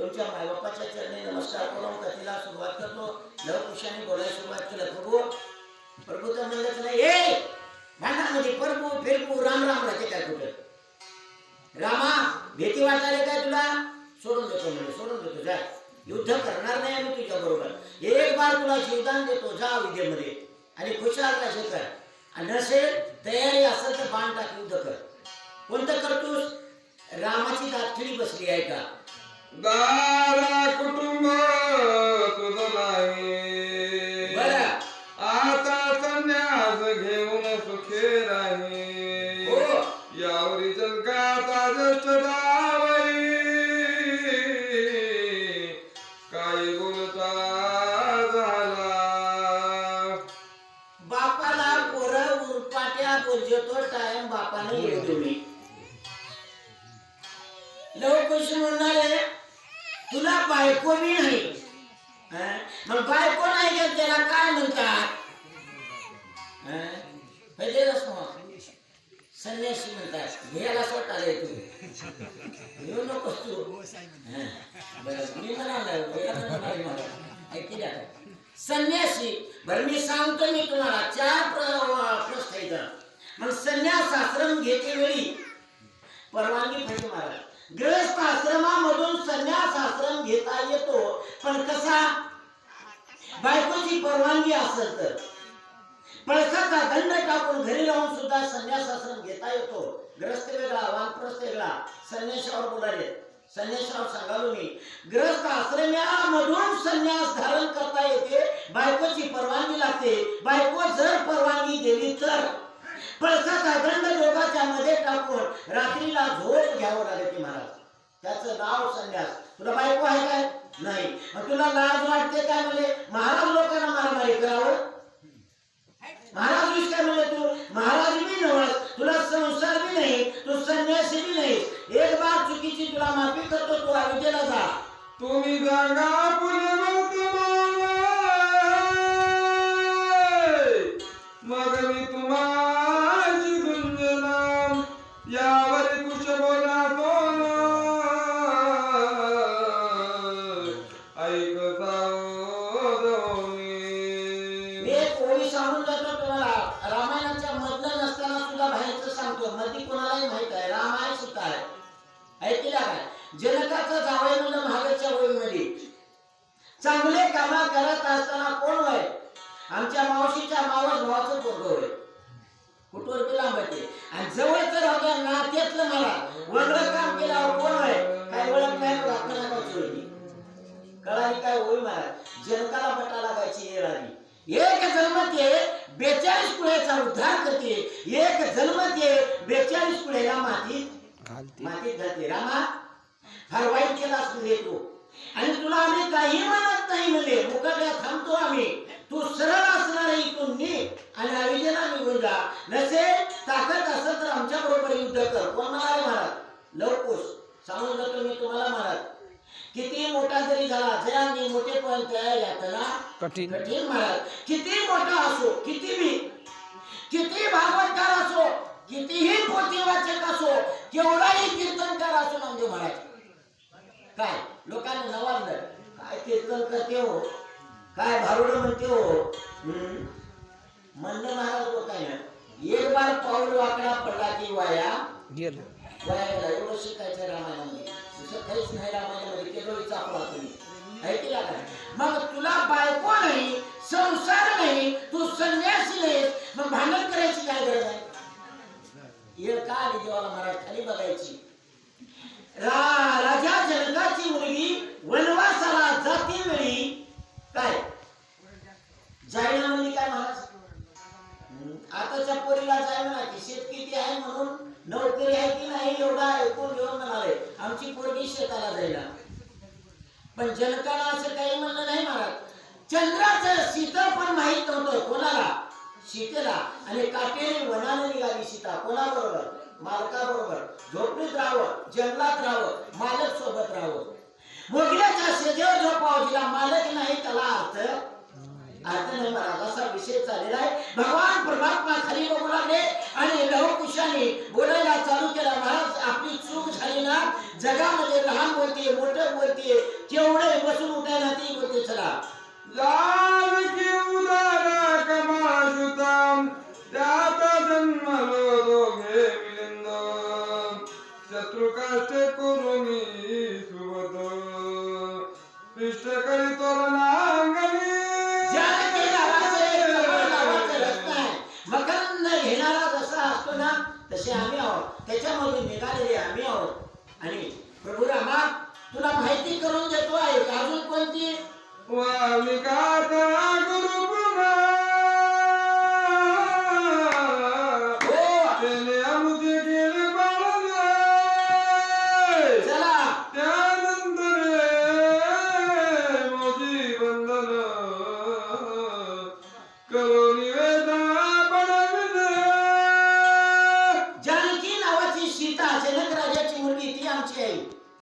तुमच्या मायबापाच्या चरणी नमस्कार करून कथेला सुरुवात करतो. लवकुशाने बोलायला सुरुवात केलं प्रभू प्रभू तर म्हणलं तुला ए भांडामध्ये प्रभू फिरपू राम राम राहते काय कुठे? रामा भीती वाटायला काय तुला? सोडून देतो म्हणजे सोडून देतो जा. युद्ध करणार नाही आम्ही तुझ्या बरोबर. एक बार तुला जीवदान देतो जा विद्येमध्ये. आणि खुशाल कसे कर आणि नसेल तयारी असेल तर बाण टाक युद्ध कर. कोणतं करतोस? रामाची दातखिळी बसली आहे का? दारा कुटुंब तुझं नाही. आता संन्यास घेऊन सुखे राही. हो. यावरी जलकाता जस्ट जावई काय बोलता झाला. बापाला पोरं उरपाट्या बोलतो टाइम बापाने येऊ तुम्ही लवकुश म्हणणारे तुला बायको मी नाही मग बायको नाही गेल त्याला काय म्हणतात? संन्यासी म्हणतात. घ्यायला स्वतः तू घेऊ नकोस तू. मी म्हणाला ऐकी द्या. संन्यासी बरं मी सांगतो मी तुम्हाला. चार प्रश्न आहेत. मग संन्यास आश्रम घेते वेळी. परवानगी पाहिजे महाराज ग्रहस्थ आश्रम घेता येतो पण कसा? बायकोची परवानगी असेल तर. पळसाचा दंड टाकून घरी राहून सुद्धा संन्यास आश्रम घेता येतो? ग्रस्त वेगळा वानप्रस्थ वेगळा. संन्यासावर बोलाले संन्यासावर सांगालो मी. ग्रस्त आश्रमामधून संन्यास धारण करता येते बायकोची परवानगी लागते. बायको जर परवानगी दिली तर. पळसाचा दंड लोकांच्या मध्ये टाकून रात्रीला झोप घ्यावं लागते महाराज. त्याचं नाव संन्यास तुला बायको आहे काय? नाही. मग तुला लाज वाटते काय म्हणजे महाराज लोकांना मारामारी करावं. महाराज वीस काय म्हणजे तू? महाराज बी नवस. तुला संसार बी नाही तू संन्यासी बी नाही. एक बार चुकीची तुला माफी करतो तू अयोध्येला जा. तुम्ही गंगा मग मी तुम्हाला या कामा करत असताना कोण होय? आमच्या मावशीच्या मावस भावाचं पोरग होय. कुठवर बी लांब ते. आणि जवळचं राहू द्या नात्यातलं मला. वेगळं काम केल्यावर कोण होय? काय ओळख काय होती कळाली काय होई महाराज जनकाला बटा लागायची येळ आली एक जन्मते बेचाळीस पुढेचा उद्धार करते. एक जन्मते बेचाळीस पुढेला मातीत मातीत घालते. रामा फार वाईट केला असू तू आणि तुला आम्ही काही म्हणत नाही म्हणले. मुकट्या थांबतो आम्ही. तू सरळ असणार इथून नी आणि अविजेला निघून जा. नसे ताकद असेल तर आमच्या बरोबर युद्ध कर. कोण म्हणाले महाराज? लवकुश. सांगून जातो मी तुम्हाला महाराज. किती मोठा जरी झाला जयांनी मोठे पण त्या यातना कठीण. कठीण महाराज. किती मोठा असो किती बी किती भागवतकार असो कितीही पोथी वाचक असो केवढाही कीर्तनकार असो नामदेव महाराज. काय? लोकांनी नवाजलं काय कीर्तन करते हो काय भारुड म्हणते हो. म्हणणं महाराज लोकांना एक बार पाऊल वाकडा पडला की वाया. गेलं. वाया गेला. एवढं शिकायचं रामायणामध्ये. दुसरं काहीच नाही रामायणामध्ये. केवढीचा आपला तुम्ही. ऐकला काय मग तुला बायको नाही संसार नाही तू संन्यासी नाही मग भांडण करायची काय गरज आहे? येळ का आली देवाला महाराज खाली बघायची. राजा जनकाची मुलगी वनवासाला जाते वेळी काय? जायना म्हणजे काय महाराज? आताच्या पोरीला जाय म्हणा की शेत किती आहे म्हणून नोकरी आहे की नाही एवढा ऐकून घेऊन म्हणाले. आमची पोरगी शेताला जायला. पण जनकाला असं काही म्हणलं नाही महाराज. चंद्राचं शीतळ पण माहीत नव्हतं कोणाला. शीतला आणि काटेरी वनाने निघाली सीता. कोणाबरोबर? मालका झोपडीत राहावं जंगलात राहावं मालक सोबत राहावं. मोगऱ्याच्या शेजेवर झोपावं तिला मालक नाही त्याला अर्थ आता नाही महाराज असा विषय चाललेला आहे. भगवान परमात्मा खाली बघू लागले आणि लहकुशाने बोलायला चालू केला. महाराज आपली चूक झाली ना? जगामध्ये लहान बोलते मोठं बोलते. केवढे बसून उठायला ती बोलते चला. त्याच्यामधून निघालेले आम्ही आहोत. आणि प्रभू रामा तुला माहिती करून देतो आहे. अजून कोणती?